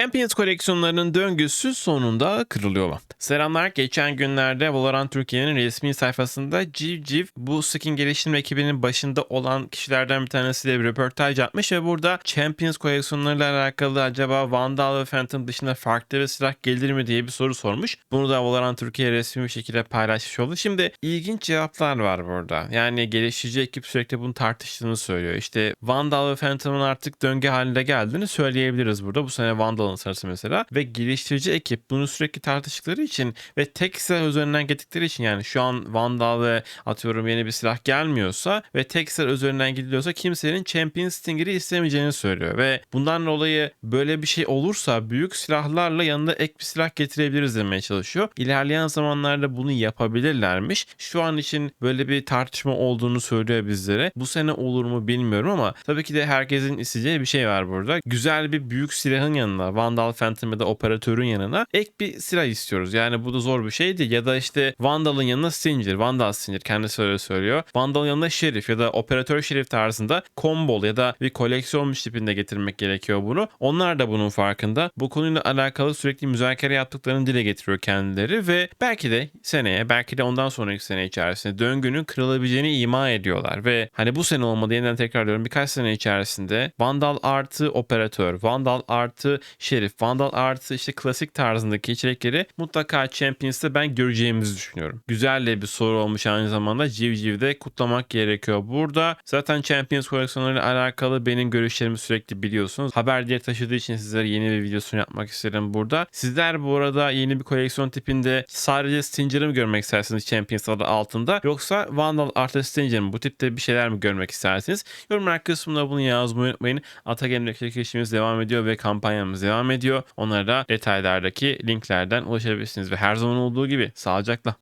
Champions koleksiyonlarının döngüsü sonunda kırılıyor. Selamlar. Geçen günlerde Valorant Türkiye'nin resmi sayfasında Civciv bu skin geliştirme ekibinin başında olan kişilerden bir tanesiyle bir röportaj yapmış ve burada Champions koleksiyonlarıyla alakalı acaba Vandal ve Phantom dışında farklı bir silah gelir mi diye bir soru sormuş. Bunu da Valorant Türkiye resmi bir şekilde paylaşmış oldu. Şimdi ilginç cevaplar var burada. Yani geliştirici ekip sürekli bunu tartıştığını söylüyor. İşte Vandal ve Phantom'ın artık döngü halinde geldiğini söyleyebiliriz burada. Bu sene Vandal'ın sırası mesela. Ve geliştirici ekip bunu sürekli tartıştıkları için ve tek silah üzerinden gittikleri için yani şu an Vandal ve atıyorum yeni bir silah gelmiyorsa ve tek silah üzerinden gidiliyorsa kimsenin Champion Stinger'i istemeyeceğini söylüyor. Ve bundan dolayı böyle bir şey olursa büyük silahlarla yanında ek bir silah getirebiliriz demeye çalışıyor. İlerleyen zamanlarda bunu yapabilirlermiş. Şu an için böyle bir tartışma olduğunu söylüyor bizlere. Bu sene olur mu bilmiyorum ama tabii ki de herkesin isteyeceği bir şey var burada. Güzel bir büyük silahın yanına Vandal Phantom ya da operatörün yanına ek bir silah istiyoruz. Yani bu da zor bir şey değil. Ya da işte Vandal'ın yanına Stinger, Vandal Stinger kendisi öyle söylüyor. Vandal'ın yanına Şerif ya da operatör Şerif tarzında kombol ya da bir koleksiyonmuş tipinde getirmek gerekiyor bunu. Onlar da bunun farkında. Bu konuyla alakalı sürekli müzakere yaptıklarını dile getiriyor kendileri ve belki de seneye belki de ondan sonraki sene içerisinde döngünün kırılabileceğini ima ediyorlar ve hani bu sene olmadı yeniden tekrarlıyorum birkaç sene içerisinde Vandal artı operatör, Vandal artı Şerif, Vandal artı işte klasik tarzındaki içerikleri mutlaka Champions'ta ben göreceğimizi düşünüyorum. Güzel de bir soru olmuş aynı zamanda Civciv'de kutlamak gerekiyor. Burada zaten Champions koleksiyonlarıyla alakalı benim görüşlerimi sürekli biliyorsunuz. Haber diye taşıdığı için sizlere yeni bir videosunu yapmak isterim burada. Sizler bu arada yeni bir koleksiyon tipinde sadece Stinger'ı mı görmek istersiniz Champions adı altında yoksa Vandal artı Stinger? Bu tipte bir şeyler mi görmek istersiniz? Yorumlar kısmında bunu yazmayı unutmayın. Atagem'deki çekilişimiz devam ediyor ve kampanyamız devam ediyor. Onlara da detaylardaki linklerden ulaşabilirsiniz ve her zaman olduğu gibi sağlıcakla.